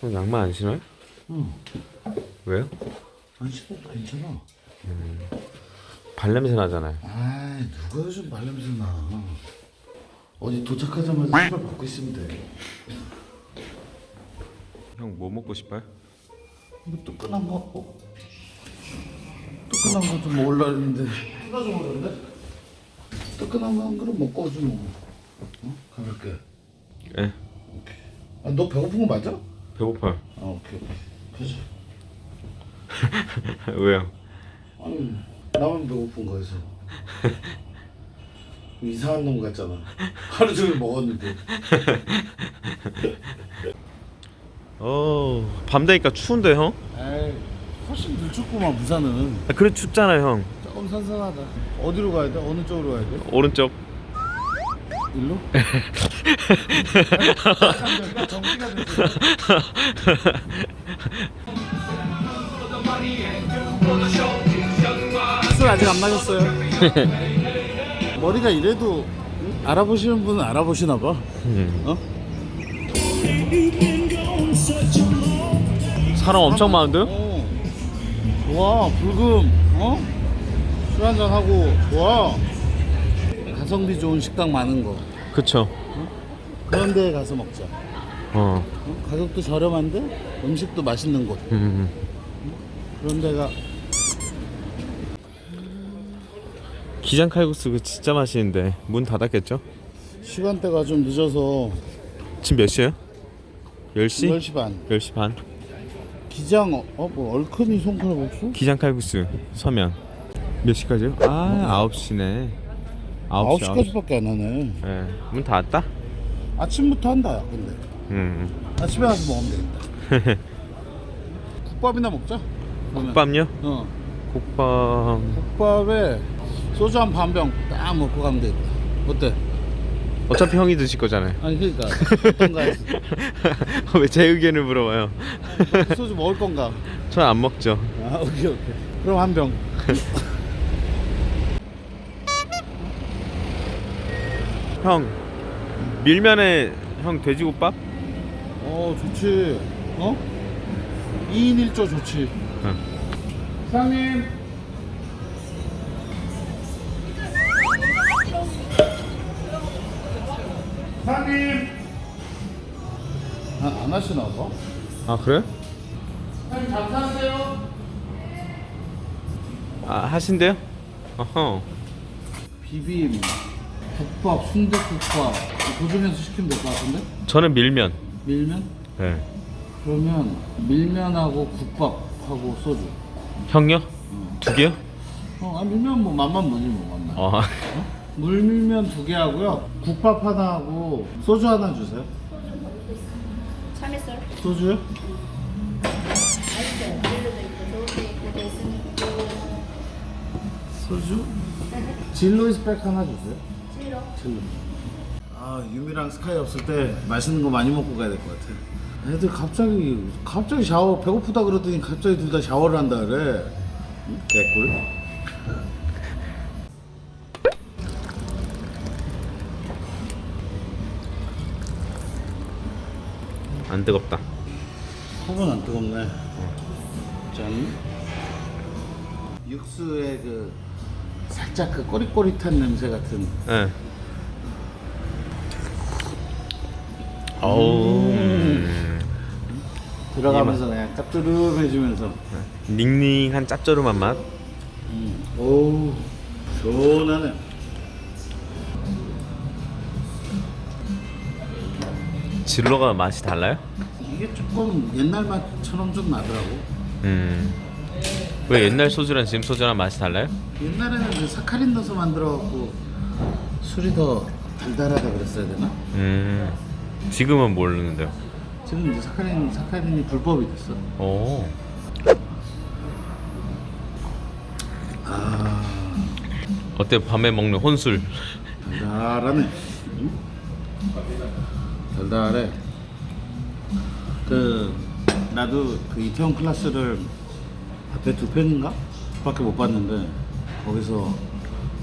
형 양말 안 신어요? 응. 왜요? 안 신어도 괜찮아. 발냄새 나잖아요. 아이 누가 요즘 발냄새 나. 어디 도착하자마자 신발 벗고 있으면 돼. 형 뭐 먹고 싶어요? 이거 뜨끈한 거? 어? 뜨끈한 거 좀 먹으려 했는데 하나 좀 어려운데? 뜨끈한 거 한 그릇 먹고 오지 뭐. 어? 가볍게. 예. 아, 너 배고픈 거 맞아? 배고파요. 아 오케이 오케이. 가자. 왜요? 아니 나만 배고픈 거에서. 이상한 놈 같잖아. 하루 종일 먹었는데. 어, 밤 되니까 추운데 형? 에이 훨씬 덜 춥구만 부산은. 아, 그래 춥잖아요 형. 조금 선선하다. 어디로 가야 돼? 어느 쪽으로 가야 돼? 오른쪽. 일로? 됐어. 술 아직 안 마셨어요. 머리가 이래도 응? 알아보시는 분은 알아보시나 봐. 음. 어? 사람 엄청 많은데요? 어. 좋아 불금 어? 술 한잔 하고 좋아. 가성비 좋은 식당 많은 거. 그쵸. 그런 데 가서 먹자. 어. 어? 가격도 저렴한데 음식도 맛있는 곳. 음. 그런 데가 기장 칼국수 그 진짜 맛있는데 문 닫았겠죠? 시간대가 좀 늦어서 지금 몇 시에요? 10시? 10시 반. 10시 반. 기장 어, 어, 뭐 얼큰이 손가락 없어? 기장 칼국수 서면 몇 시까지요? 아, 9시네. 9시. 9시까지밖에 안 하네. 예. 문 닫았다? 아침부터 한다. 야, 근데 음. 아침에 가서 먹으면 되겠다. 국밥이나 먹자. 그러면. 국밥요? 어. 국밥. 국밥에 소주 한 반병 딱 먹고 가면 되겠다. 어때? 어차피 형이 드실 거잖아요. 아니 그러니까 어떤가 해서. 왜 제 의견을 물어봐요? 소주 먹을 건가? 전 안 먹죠. 아 오케이 오케이. 그럼 한 병. 형 밀면에 형 돼지국밥? 어 좋지. 어? 2인 1조 좋지. 응. 사장님. 사장님. 아, 안 하시나 봐. 아 그래? 사장님 감사하세요. 아 하신대요? 어허. 비빔, 국밥, 순대국밥 그 중에서 시키면 될 것 같은데? 저는 밀면. 밀면? 네. 그러면 밀면하고 국밥하고 소주. 형요? 두 개요? 어, 아, 밀면 뭐 맛만 보지 뭐 맛만. 어. 물밀면 두 개 하고요. 국밥 하나 하고 소주 하나 주세요. 소주요? 맛있어요. 밀려도 있고 저것도 있고 베이스는 있고 소주? 진로 스펙 하나 주세요. 아 유미랑 스카이 없을 때 맛있는 거 많이 먹고 가야 될 것 같아. 애들 갑자기 갑자기 샤워 배고프다 그러더니 갑자기 둘 다 샤워를 한다 그래. 응? 개꿀. 안 뜨겁다. 속은 안 뜨겁네. 짠. 육수의 그 살짝 그 꼬릿꼬릿한 냄새 같은. 예. 어우. 음. 들어가면서 그냥 짭조름해지면서. 닝닝한 짭조름한 맛. 음. 오, 시원하네. 질러가 맛이 달라요? 이게 조금 옛날 맛처럼 좀 나더라고. 음. 왜 옛날 소주랑 지금 소주랑 맛이 달라요? 옛날에는 그 사카린 넣어서 만들어갖고 술이 더 달달하다 그랬어야 되나? 음. 지금은 모르는데요. 지금 이제 사카린 사카린이 불법이 됐어. 오. 아, 어때 밤에 먹는 혼술? 달달하네. 응? 달달해. 그 나도 그 이태원 클래스를 앞에 두 편인가 밖에 못 봤는데 거기서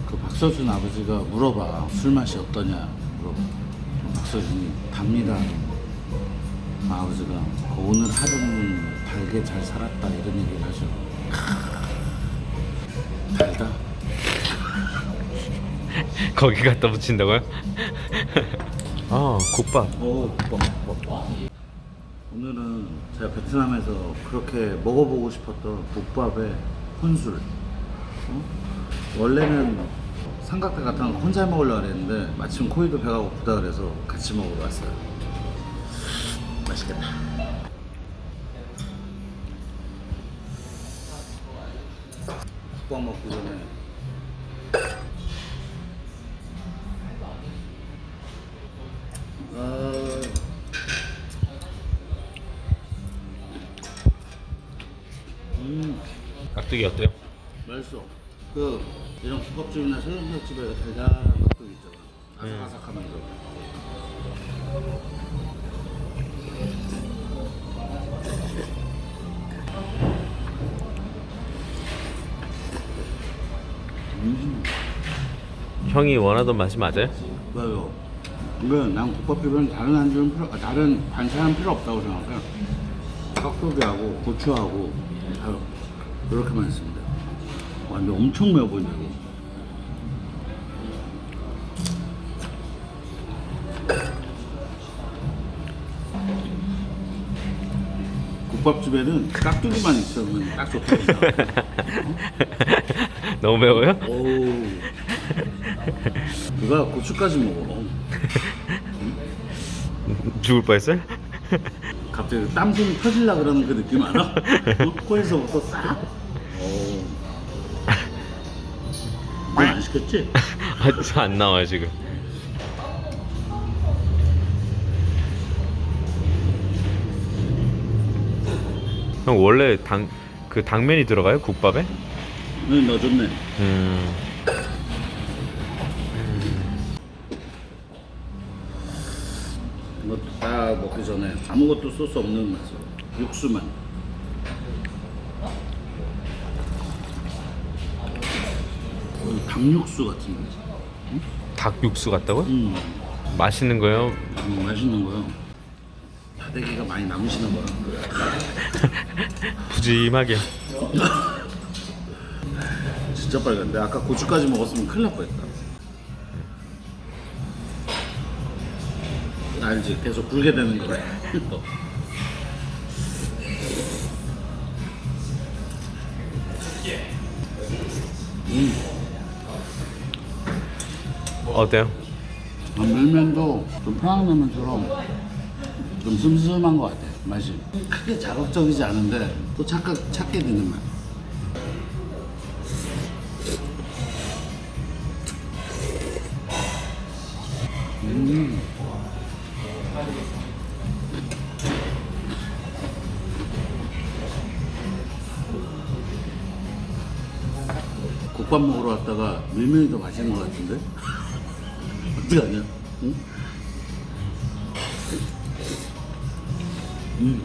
그 박서준 아버지가 물어봐 술 맛이 어떠냐 물어봐 박서준이 답니다 아버지가 그 오늘 하루는 달게 잘 살았다 이런 얘기를 하셔. 달다. 거기 갖다 붙인다고요? 아 국밥 오, 국밥, 국밥. 오늘은 제가 베트남에서 그렇게 먹어보고 싶었던 국밥에 혼술. 어? 원래는 삼각대 같은 거 혼자 먹으려고 그랬는데 마침 코이도 배가 고프다 그래서 같이 먹으러 왔어요. 맛있겠다. 국밥 먹기 전에 아... 음, 깍두기 어때요? 맛있어. 그 이런 국밥집이나 설렁탕집에 달달한 깍두기 있잖아. 아삭아삭하면서. 음, 형이 원하던 맛이 맞아요? 맞아요. 이거 난 국밥집은 다른 안주는 필요, 아, 다른 반찬은 필요 없다고 생각해. 깍두기하고 고추하고 다 이렇게만 있습니다. 완전 엄청 매워 보인다 이거. 국밥집에는 깍두기만 있으면 딱 좋답니다. 너무 매워요? 오. 누가 고추까지 먹어. 죽을 뻔했어요? 갑자기 땀손이 터질라 그러는 그 느낌 알아? 어? 코에서부터 싹. 오. 넌안 시켰지? 아직 안 나와요 지금 형 원래 당 그 당면이 들어가요 국밥에? 응, 넣어줬네. 음 이것도 딱 먹기 전에 아무것도 소스 없는 맛이야. 육수만. 닭육수 같은 거지. 닭 육수 같다고요? 음, 맛있는 거요? 음, 맛있는 거요. 다대기가 많이 남으시나 봐. 푸짐하게 진짜 빨간데 아까 고추까지 먹었으면 큰일 날 뻔했다. 알지? 계속 불게 되는 거래. 어때요? 아, 밀면도 좀 평양냉면처럼 좀 슴슴한 것 같아. 맛이 크게 자극적이지 않은데 또 착각 찾게 되는 맛. 음. 국밥 먹으러 왔다가 밀면이 더 맛있는 것 같은데? 어떡하냐? 응? 음.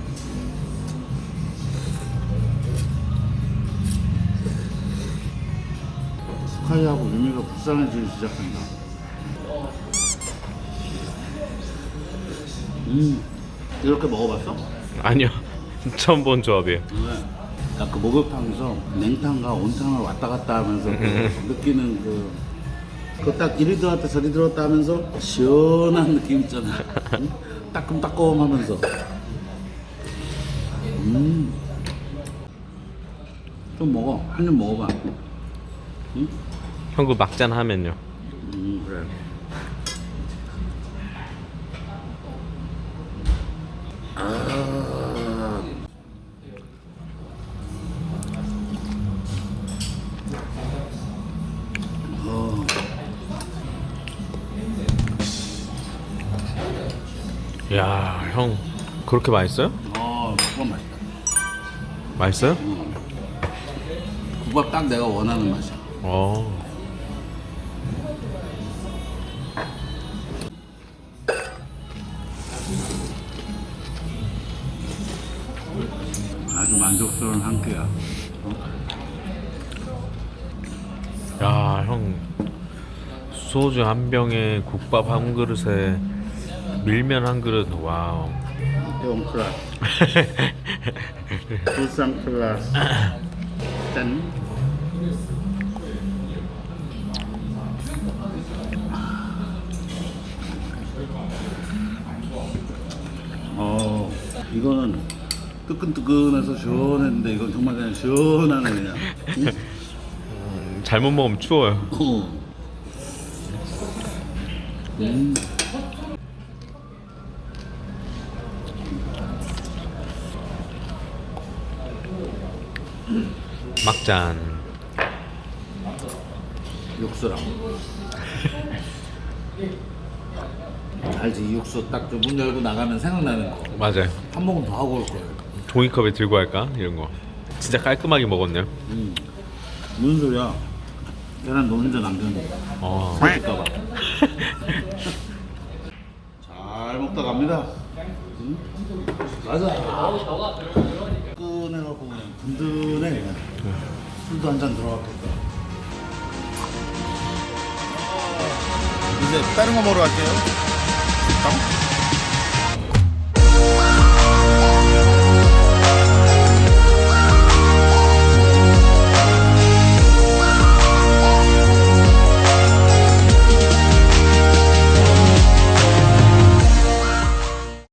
스카이하고 유미가 불쌍해지기 시작한다. 음, 이렇게 먹어봤어? 아니요 처음 본 조합이에요 네. 약그 목욕탕에서 냉탕과 온탕을 왔다 갔다 하면서 그 느끼는 그, 그딱 이리 들어왔다 저리 들어왔다 하면서 시원한 느낌 있잖아. 응? 따끔따끔 하면서. 음. 좀 먹어. 한 입 먹어봐. 응? 형그 막잔 하면요 음, 그래. 야 형 그렇게 맛있어요? 어, 국밥 맛있다. 맛있어요? 국밥 딱 내가 원하는 맛이야. 어 아주 만족스러운 한 끼야. 야, 형 소주 한 병에 국밥 한 그릇에 밀면 한 그릇 와우 영 클라스 부산 클라스 짠 어, 이거는 뜨끈뜨끈해서 시원했는데 이건 정말 그냥 시원하네 그냥. 응? 잘못 먹으면 추워요. 어. 음. 막잔. 육수랑. 알지 이 육수 딱 문 열고 나가면 생각나는 거. 맞아요. 한 모금 더 하고 올 거예요. 종이컵에 들고 할까 이런 거. 진짜 깔끔하게 먹었네요. 음. 무슨 소리야? 계란 노른자 남겼는데. 어. 살찔까봐. 잘 먹다 갑니다. 응? 맞아. 끈해갖고 그냥 든든해 그냥. 술도 한 잔 들어갔겠다. 이제 다른 거 먹으러 갈게요. 식당.